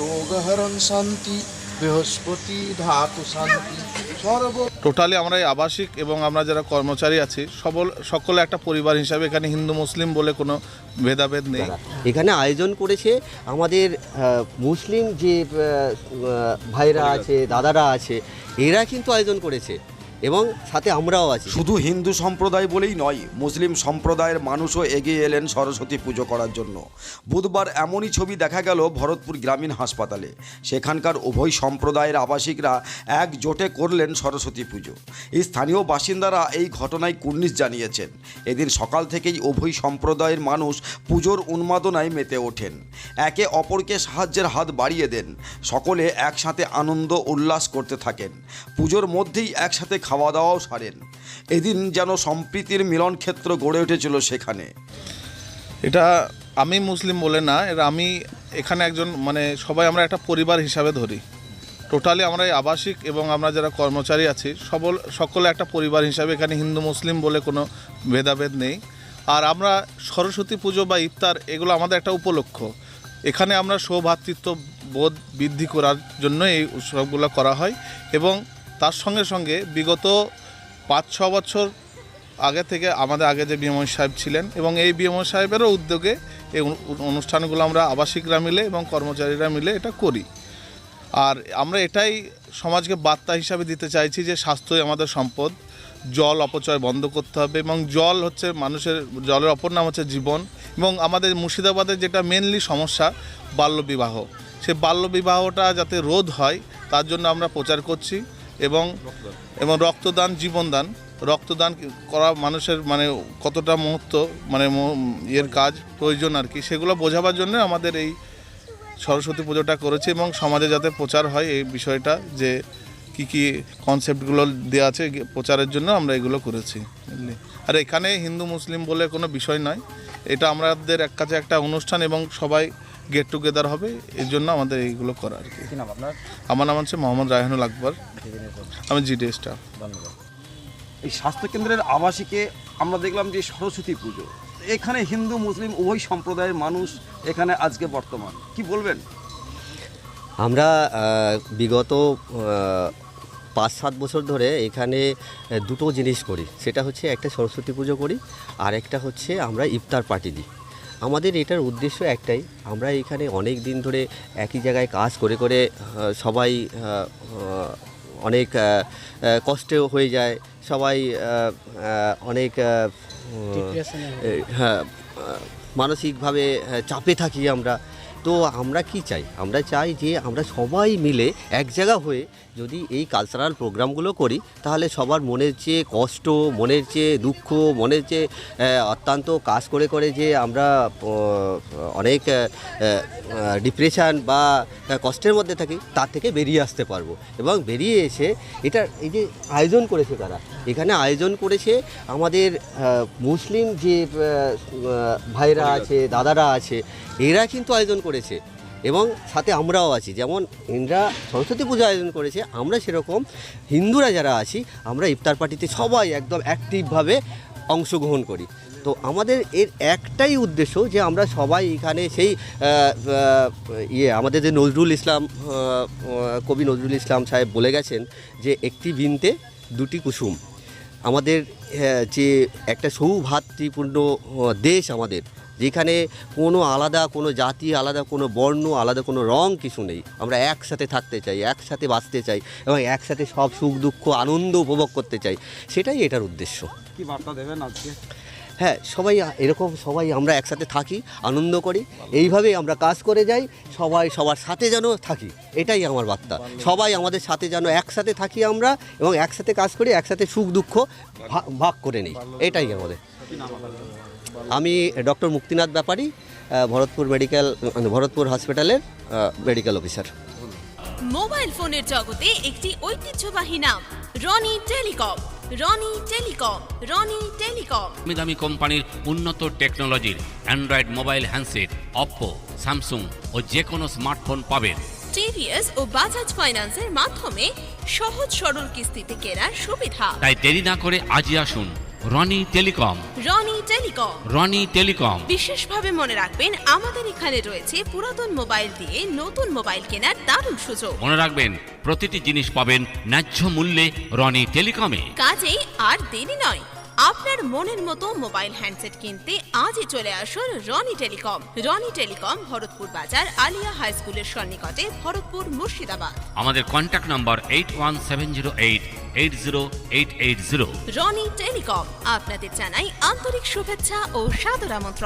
রোগহরণ শান্তি বৃহস্পতি ধাতু শান্তি সর্ব টোটালি আমরা এই আবাসিক এবং আমরা যারা কর্মচারী আছি সবল সকলে একটা পরিবার হিসাবে এখানে হিন্দু মুসলিম বলে কোনো ভেদাভেদ নেই। এখানে আয়োজন করেছে আমাদের মুসলিম যে ভাইরা আছে দাদারা আছে এরা কিন্তু আয়োজন করেছে। এবং সাথে আমরাও আছি। শুধু হিন্দু সম্প্রদায় বলেই নয়, মুসলিম সম্প্রদায়ের মানুষও এগিয়ে এলেন সরস্বতী পুজো করার জন্য। বুধবার এমনই ছবি দেখা গেল ভরতপুর গ্রামীণ হাসপাতালে। সেখানকার উভয় সম্প্রদায়ের আবাসিকরা একজোটে করলেন সরস্বতী পুজো। স্থানীয় বাসিন্দারা এই ঘটনায় কুর্নিশ জানিয়েছেন। এদিন সকাল থেকেই উভয় সম্প্রদায়ের মানুষ পুজোর উন্মাদনায় মেতে ওঠেন। একে অপরকে সাহায্যের হাত বাড়িয়ে দেন। সকলে একসাথে আনন্দ উল্লাস করতে থাকেন। পুজোর মধ্যেই একসাথে খাওয়া দাওয়াও সারেন। এদিন যেন সম্প্রীতির মিলন ক্ষেত্র গড়ে উঠেছিল সেখানে। এটা আমি মুসলিম বলে না, এটা আমি এখানে একজন মানে সবাই আমরা একটা পরিবার হিসাবে ধরি। টোটালি আমরা এই আবাসিক এবং আমরা যারা কর্মচারী আছি, সবল, সকলে একটা পরিবার হিসাবে এখানে হিন্দু, মুসলিম বলে কোনো ভেদাভেদ নেই। আর আমরা সরস্বতী পুজো বা ইফতার, এগুলো আমাদের একটা উপলক্ষ। এখানে আমরা সৌভ্রাতৃত্ব বোধ বৃদ্ধি করার জন্য এই উৎসবগুলো করা হয় এবং তার সঙ্গে সঙ্গে বিগত পাঁচ, ছ বছর আগে থেকে আমাদের আগে যে বিএমআই সাহেব ছিলেন এবং এই বিএমআই সাহেবেরও উদ্যোগে এই অনু- অনুষ্ঠানগুলো আমরা আবাসিকরা মিলে এবং কর্মচারীরা মিলে এটা করি। আর আমরা এটাই সমাজকে বার্তা হিসাবে দিতে চাইছি যে স্বাস্থ্যই আমাদের সম্পদ, জল অপচয় বন্ধ করতে হবে এবং জল হচ্ছে মানুষের, জলের অপর নাম হচ্ছে জীবন এবং আমাদের মুর্শিদাবাদের যেটা মেনলি সমস্যা বাল্যবিবাহ। সেই বাল্যবিবাহটা যাতে রোধ হয় তার জন্য আমরা প্রচার করছি। এবং এবং রক্তদান জীবনদান। রক্তদান করা মানুষের মানে কতটা মুহূর্ত মানে এর ইয়ের কাজ প্রয়োজন আর কি সেগুলো বোঝাবার জন্য আমাদের এই সরস্বতী পুজোটা করেছে এবং সমাজে যাতে প্রচার হয় এই বিষয়টা যে কি কি কনসেপ্টগুলো দেওয়া আছে প্রচারের জন্য আমরা এগুলো করেছি আর এখানে হিন্দু মুসলিম বলে কোনো বিষয় নয়। এটা আমাদের এক কাছে একটা অনুষ্ঠান এবং সবাই গেট টুগেদার হবে এর জন্য আমাদের এইগুলো করা আর কি। আমার নাম হচ্ছে মোহাম্মদ রায়হানুল আকবর। আমি জিডি স্টাফ এই স্বাস্থ্যকেন্দ্রের আবাসিকে আমরা দেখলাম যে সরস্বতী পুজো। এখানে হিন্দু মুসলিম উভয় সম্প্রদায়ের মানুষ এখানে আজকে বর্তমান। কি বলবেন? আমরা বিগত পাঁচ সাত বছর ধরে এখানে দুটো জিনিস করি। সেটা হচ্ছে একটা সরস্বতী পুজো করি আর একটা হচ্ছে আমরা ইফতার পার্টি দিই। আমাদের এটার উদ্দেশ্য একটাই আমরা এখানে অনেক দিন ধরে একই জায়গায় কাজ করে করে সবাই অনেক কষ্টেও হয়ে যায় সবাই অনেক হ্যাঁ মানসিকভাবে চাপে থাকি আমরা। তো আমরা কি চাই? আমরা চাই যে আমরা সবাই মিলে এক জায়গা হয়ে যদি এই কালচারাল প্রোগ্রামগুলো করি তাহলে সবার মনের যে কষ্ট মনের যে দুঃখ মনের যে আহ, অত্যন্ত কাজ করে করে যে আমরা অনেক ডিপ্রেশান বা কষ্টের মধ্যে থাকি তার থেকে বেরিয়ে আসতে পারব। এবং বেরিয়ে এসে এটা এই যে আয়োজন করেছে তারা এখানে আয়োজন করেছে আমাদের মুসলিম যে ভাইরা আছে দাদারা আছে এরা কিন্তু আয়োজন করেছে এবং সাথে আমরাও আছি। যেমন ইন্দ্রা সরস্বতী পুজো আয়োজন করেছে, আমরা সেরকম হিন্দুরা যারা আছি, আমরা ইফতার পার্টিতে সবাই একদম অ্যাক্টিভভাবে অংশগ্রহণ করি। তো আমাদের এর একটাই উদ্দেশ্য যে আমরা সবাই এখানে সেই ইয়ে আমাদের যে নজরুল ইসলাম কবি নজরুল ইসলাম সাহেব বলে গেছেন যে একটি বিনতে দুটি কুসুম। আমাদের যে একটা সৌভাতৃপূর্ণ দেশ আমাদের যেখানে কোনো আলাদা কোনো জাতি আলাদা কোনো বর্ণ আলাদা কোনো রং কিছু নেই। আমরা একসাথে থাকতে চাই একসাথে বাঁচতে চাই এবং একসাথে সব সুখ দুঃখ আনন্দ উপভোগ করতে চাই। সেটাই এটার উদ্দেশ্য। কি বার্তা দেবেন আজকে? হ্যাঁ সবাই এরকম সবাই আমরা একসাথে থাকি আনন্দ করি। এইভাবেই আমরা কাজ করে যাই সবাই সবার সাথে যেন থাকি। এটাই আমার বার্তা। সবাই আমাদের সাথে যেন একসাথে থাকি আমরা এবং একসাথে কাজ করি একসাথে সুখ দুঃখ ভাগ করে নিই। এটাই আমাদের। আমি ডক্টর মুক্তিনাথ ব্যাপারী ভরতপুর মেডিকেল ভরতপুর হসপিটালের মেডিকেল অফিসার। মোবাইল ফোনের জগতে একটি ঐতিহ্যবাহী নাম Rony telecom. Rony telecom Rony telecom. দামি দামি কোম্পানির উন্নত টেকনোলজির Android mobile handset Oppo Samsung ও যে কোনো স্মার্টফোন পাবেন। টিভিএস ও বাজাজ ফাইন্যান্সের মাধ্যমে সহজ সরল কিস্তিতে কেনার সুবিধা। তাই দেরি না করে আজই আসুন Rony telecom. Rony telecom. Rony telecom. বিশেষভাবে মনে রাখবেন আমাদের এখানে রয়েছে পুরাতন মোবাইল দিয়ে নতুন মোবাইল কেনার দারুণ সুযোগ। মনে রাখবেন প্রতিটি জিনিস পাবেন ন্যায্য মূল্যে রনি টেলিকমে। কাজেই আর দেরি নয় আপনার মনের মতো মোবাইল হ্যান্ডসেট কিনতে আজই চলে আসুন রনি টেলিকম। রনি টেলিকম ভরতপুর বাজার আলিয়া হাই স্কুলের সন্নিকটে ভরতপুর মুর্শিদাবাদ। আমাদের contact number eight one seven zero eight eight zero eight eight zero Rony telecom আপনাদের জানাই আন্তরিক শুভেচ্ছা ও সাদর আমন্ত্রণ